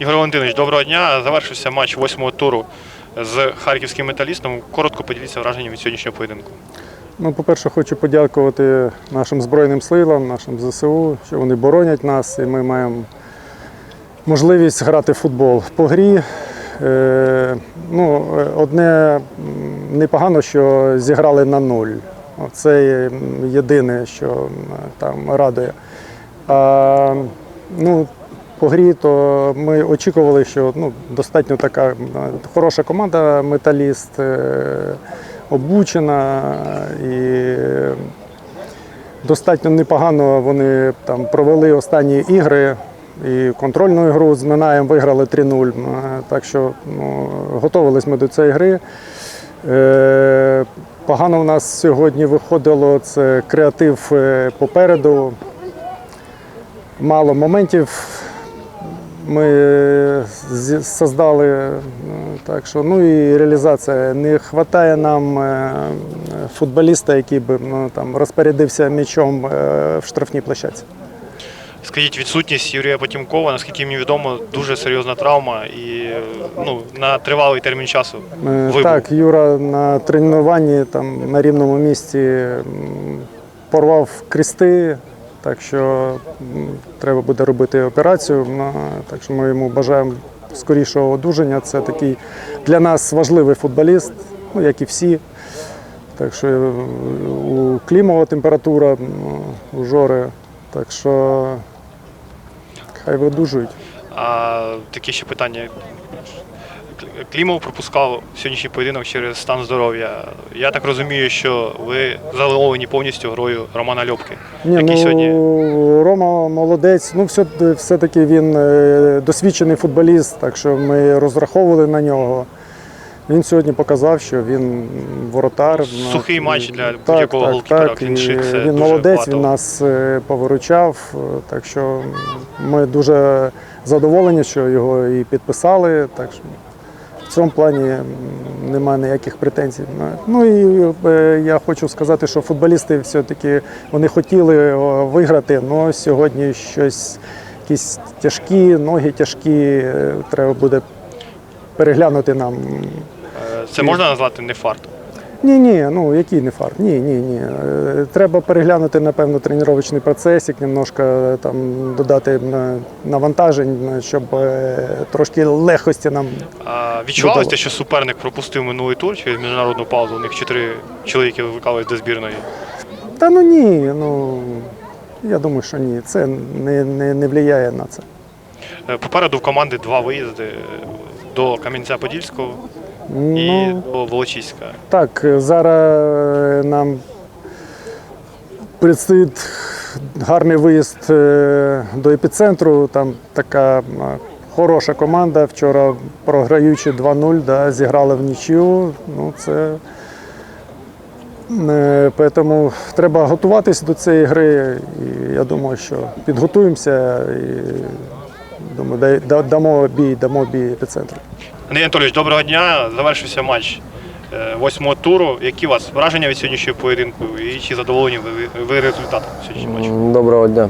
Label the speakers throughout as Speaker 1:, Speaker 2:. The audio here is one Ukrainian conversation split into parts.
Speaker 1: Ігор Валентинович, доброго дня. Завершився матч восьмого туру з харківським металістом. Коротко поділіться враженням від сьогоднішнього поєдинку.
Speaker 2: Ну, по-перше, хочу подякувати нашим Збройним силам, нашим ЗСУ, що вони боронять нас, і ми маємо можливість грати в футбол по грі. Е, ну, одне непогано, що зіграли на нуль. Це єдине, що там радує. А, ну, по грі, то ми очікували, що ну, достатньо така хороша команда, металіст, е, обучена і достатньо непогано вони там провели останні ігри. І контрольну ігру з Минаєм виграли 3-0. Е, Так що ну, готувалися ми до цієї гри. Е, Погано в нас сьогодні виходило це креатив е, попереду. Мало моментів ми создали. е, Так що, ну і реалізація. Не вистачає нам е, футболіста, який би ну, там, розпорядився м'ячом е, в штрафній площадці.
Speaker 1: Скажіть, відсутність Юрія Потімкова, наскільки мені відомо, дуже серйозна травма і ну, на тривалий термін часу.
Speaker 2: Е,
Speaker 1: Вибув.
Speaker 2: Так, Юра на тренуванні там, на рівному місці порвав крісти, так що треба буде робити операцію. Так що ми йому бажаємо скорішого одужання. Це такий для нас важливий футболіст, ну, як і всі. Так що у Клімова температура, у Жори. Так що хай видужують.
Speaker 1: А таке ще питання. Клімов пропускав сьогоднішній поєдинок через стан здоров'я. Я так розумію, що ви задоволені повністю грою Романа Льопки.
Speaker 2: Ні,
Speaker 1: який
Speaker 2: ну,
Speaker 1: сьогодні
Speaker 2: Рома молодець. Ну, все, все-таки він е, досвідчений футболіст, так що ми розраховували на нього. Він сьогодні показав, що він воротар.
Speaker 1: Сухий
Speaker 2: І-
Speaker 1: матч для
Speaker 2: так,
Speaker 1: будь-якого
Speaker 2: так,
Speaker 1: голкіпера,
Speaker 2: так. І Він
Speaker 1: дуже
Speaker 2: молодець,
Speaker 1: багато.
Speaker 2: він нас е, повиручав. е, Так що ми дуже задоволені, що його і підписали. Так що цьому плані немає ніяких претензій. Ну і е, я хочу сказати, що футболісти все-таки вони хотіли виграти, але сьогодні щось якісь тяжкі, ноги тяжкі, е, треба буде переглянути нам.
Speaker 1: Е, це можна назвати не фарт.
Speaker 2: Ні, ні, ну який не фарт? Ні, ні, ні. Е, Треба переглянути, напевно, тренувальний процесик, немножко е, там додати навантажень, е, щоб е, трошки легкості нам
Speaker 1: А відчувалося,
Speaker 2: Додало.
Speaker 1: що суперник пропустив минулий тур через міжнародну паузу. У них чотири чоловіки викликались до збірної.
Speaker 2: Та ну ні, ну я думаю, що ні. Це не, не, не впливає на це.
Speaker 1: Попереду в команди два виїзди до Кам'янця-Подільського і
Speaker 2: Ну,
Speaker 1: до Волочиська.
Speaker 2: так, зараз е, нам предстоїть гарний виїзд е, до епіцентру. Там така е, хороша команда. Вчора програючи 2-0, да, зіграли в нічю. Ну, це Е, Тому треба готуватися до цієї гри. І я думаю, що підготуємося і думаю, дамо бій, дамо бій епіцентру.
Speaker 1: Андрій Анатолійович, доброго дня. Завершився матч е, восьмого туру. Які у вас враження від сьогоднішнього поєдинку і чи задоволені ви, ви результатом сьогоднішнього матчу?
Speaker 3: Доброго дня.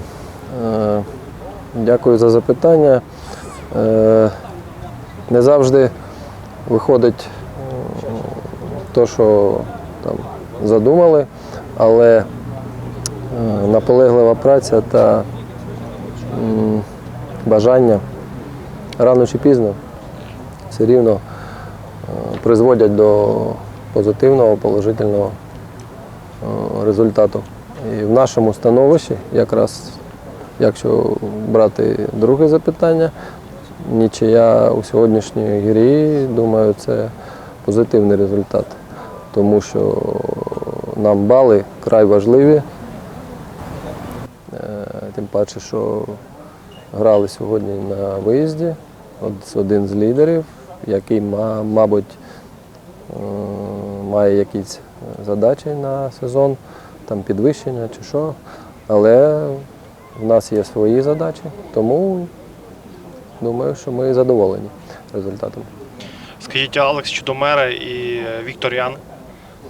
Speaker 3: Е, Дякую за запитання. Е, Не завжди виходить те, що там задумали, але наполеглива праця та бажання рано чи пізно все рівно е, призводять до позитивного, положительного е, результату. І в нашому становищі, якраз якщо брати друге запитання, нічия у сьогоднішній грі, думаю, це позитивний результат, тому що нам бали край важливі. Е, Тим паче, що грали сьогодні на виїзді, От один з лідерів, який, мабуть, має якісь задачі на сезон, там підвищення чи що. Але в нас є свої задачі, тому думаю, що ми задоволені результатом.
Speaker 1: Скажіть, Алекс Чудомера і е, Віктор Ян,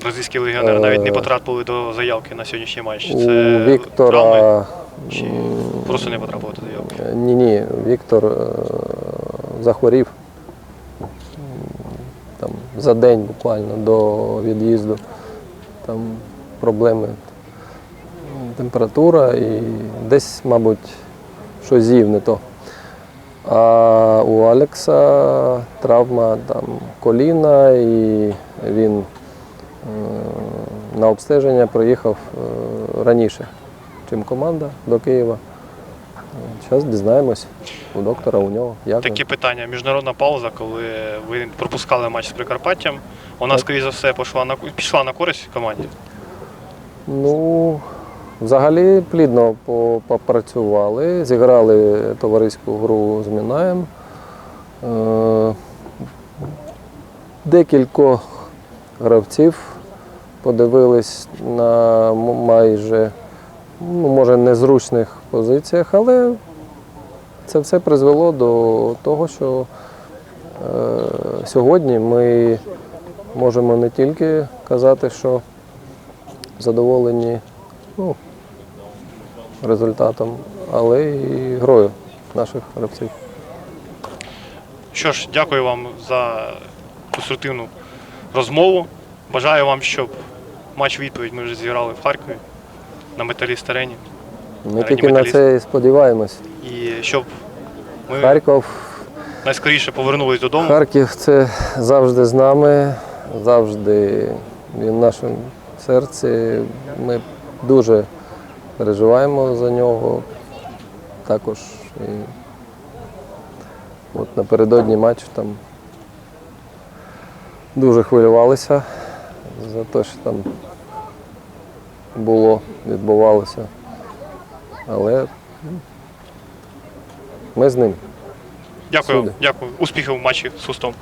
Speaker 1: бразильський легіонер,
Speaker 3: Е,
Speaker 1: навіть не потрапили до заявки на сьогоднішній матч. Це травми чи просто не потрапили до заявки?
Speaker 3: ні, ні, Віктор е, захворів там, за день буквально до від'їзду. Там проблеми, температура і десь, мабуть, щось з'їв не то. А у Алекса травма там, коліна, і він е, на обстеження приїхав е, раніше, ніж команда до Києва. Зараз дізнаємось у доктора, у нього. Як він.
Speaker 1: Такі питання. Міжнародна пауза, коли ви пропускали матч з Прикарпаттям, вона, скоріш за все, пішла на, пішла на користь команді.
Speaker 3: Ну, взагалі плідно попрацювали, зіграли товариську гру з Мінаєм. Е, Декількох гравців подивились на майже, ну, може, незручних позиціях, але це все призвело до того, що е, сьогодні ми можемо не тільки казати, що задоволені ну, результатом, але і грою наших гравців.
Speaker 1: Що ж, дякую вам за конструктивну розмову. Бажаю вам, щоб матч відповідь ми вже зіграли в Харкові на металіст арені.
Speaker 3: Ми тільки на це і сподіваємось.
Speaker 1: І щоб ми
Speaker 3: Харків,
Speaker 1: найскоріше повернулись додому.
Speaker 3: Харків це завжди з нами, завжди він в нашому серці. Ми дуже переживаємо за нього. Також і от напередодні матчу там дуже хвилювалися за те, що там було, відбувалося. Але ми з ним.
Speaker 1: Дякую,
Speaker 3: Сюди.
Speaker 1: дякую. Успіхів в матчі з Хустом.